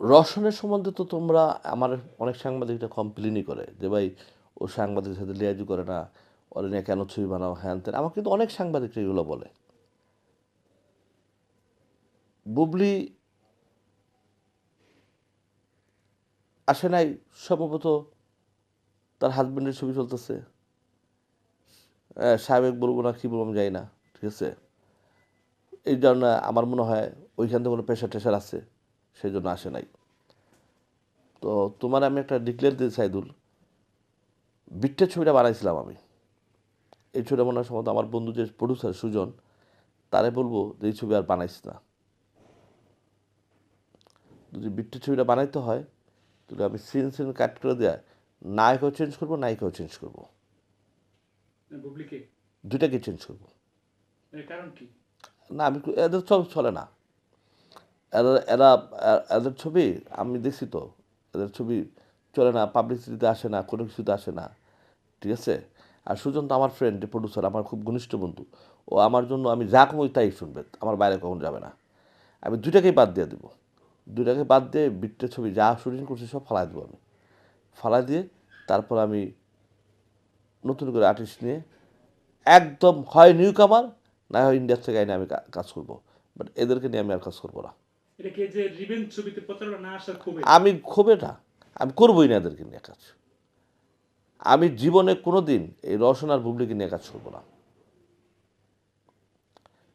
রসনের সম্বন্ধে তো তোমরা আমার অনেক সাংবাদিকরা কমপ্লেনই করে যে, ভাই, ও সাংবাদিকের সাথে লিয়াজু করে না। ওরা নিয়ে কেন ছবি বানাও, হ্যান ত্যান। আমার কিন্তু অনেক সাংবাদিকরা এগুলো বলে। বুবলি আসে নাই, সম্ভবত তার হাজব্যান্ডের ছবি চলতেছে। সাহেব বলব না, কী বলব আমি যাই না, ঠিক আছে? এই জন্য আমার মনে হয় ওইখান থেকে কোনো প্রেশার টেশার আছে। সেই জন্য আসে নাই। তো তোমার আমি একটা ডিক্লেয়ার দিতে চাইদুল বিট্টের ছবিটা বানাইছিলাম আমি। এই ছবিটা মনে হয় সম্ভবত আমার বন্ধু যে প্রডিউসার সুজন তারে বলব যে এই ছবি আর বানাইস না। যদি বিট্টের ছবিটা বানাইতে হয় তাহলে আমি সিন সিন কাট করে দেওয়া নায়কও চেঞ্জ করব নায়িকাও চেঞ্জ করব। বুবলিকে দুইটাকে চেঞ্জ করব। কারণ কি? না আমি এদের সব চলে না। এরা এরা, এদের ছবি আমি দেখছি তো, এদের ছবি চলে না পাবলিসিটিতে আসে না, কোনো কিছুতে আসে না, ঠিক আছে? আর সুজন তো আমার ফ্রেন্ড প্রডিউসার আমার খুব ঘনিষ্ঠ বন্ধু। ও আমার জন্য আমি যা কমই তাই শুনবে, আমার বাইরে কখন যাবে না। আমি দুইটাকেই বাদ দিয়ে দেবো। দুইটাকে বাদ দিয়ে বিট্টের ছবি যা শুটিং করছি সব ফালাই দেবো আমি। ফালাই দিয়ে তারপর আমি নতুন করে আর্টিস্ট নিয়ে একদম হয় নিউ কামার না হয় ইন্ডিয়ার থেকে আইনে আমি কাজ করব। বাট এদেরকে নিয়ে আমি আর কাজ করব না। যে ছবিতে না আসার আমি ক্ষোভে না আমি করবোই না এদেরকে নিয়ে কাজ। আমি জীবনে কোনো দিন এই রসন আর বুবলিকে নিয়ে কাজ করব না।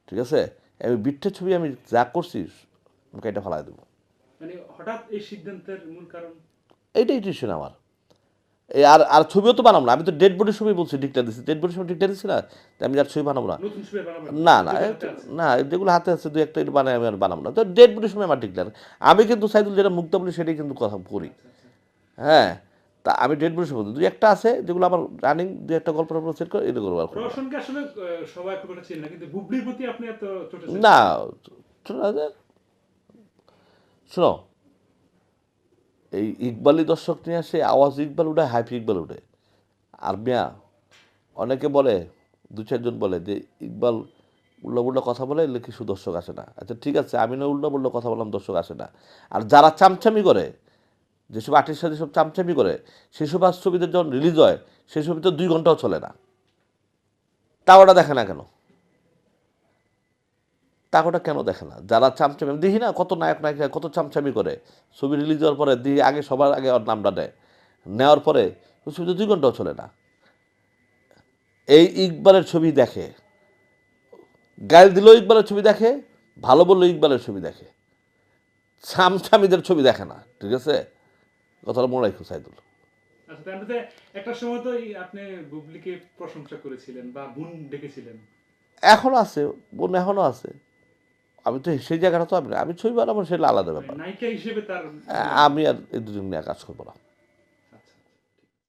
ঠিক আছে? আমি বিট্টের ছবি আমি যা করছি আমাকে এটা ফেলাই দেবো। মানে হঠাৎ এই সিদ্ধান্তের মূল কারণ? এইটাই টিউশন আমার। আর আর ছবিও তো বানাবো না। আমি তো ডেড বডির ছবি বলছি ডিক্লেয়ার দিচ্ছি ডেড বডির সময় ডিক্লেয়ার দিচ্ছি না আমি আর ছবি বানাবো না। ছবি না। না। না যেগুলো হাতে আছে। দু একটা এটা বানাই আমি আর বানাবো না। তো ডেড বডির সময় আমার ডিক্লেয়ার আমি কিন্তু সাইদুল যেটা মুক্তা বলি সেটাই কিন্তু কথা করি। হ্যাঁ তা আমি ডেড বডির সময় দুই একটা আছে যেগুলো আমার রানিং দু একটা গল্প টল্প সেট করে এটা করব আর। আসলে সবাই খুব একটা না কিন্তু বুবলির প্রতি আপনি এত চোটে না শোনো না, শোনো এই ইকবালি দর্শক নিয়ে আসে, আওয়াজ ইকবাল উঠে হাইফি ইকবাল উঠে আর মিয়া, অনেকে বলে, দু চারজন বলে যে ইকবাল উল্টো কথা বলে এলে কিছু দর্শক আসে না। আচ্ছা ঠিক আছে, আমি না উল্টো কথা বললাম, দর্শক আসে না। আর যারা চামচামি করে, যেসব আর্টিস্ট সাথে সব চামচামি করে, সেসব আর ছবিতে যখন রিলিজ হয় সেই ছবি তো দুই ঘন্টাও চলে না। তা ওটা দেখে না কেন? তা ওটা কেন দেখে না? যারা চামচামি দেখি না কত নায়ক নায়িকা কত চামচামি করে। ছবি রিলিজ হওয়ার পরে দিয়ে আগে সবার আগে ওর নামটা নেয়। নেওয়ার পরে ওই ছবিতে দুই ঘন্টাও চলে না। এই ইকবালের ছবি দেখে। গাইল দিলেও ইকবালের ছবি দেখে ভালো বললেও ইকবালের ছবি দেখে। চামচামিদের ছবি দেখে না ঠিক আছে? কথাটা মনে রাখো সাইদুল। আচ্ছা একটা সময় তো আপনি বুবলিকে প্রশংসা করেছিলেন বা বোন ডেকেছিলেন। এখনও আছে বোন এখনও আছে। আমি তো সেই জায়গাটা তো আমি না। আমি ছবি বানাবো সেটা আলাদা ব্যাপার আমি আর এই দুজন নিয়ে কাজ করব না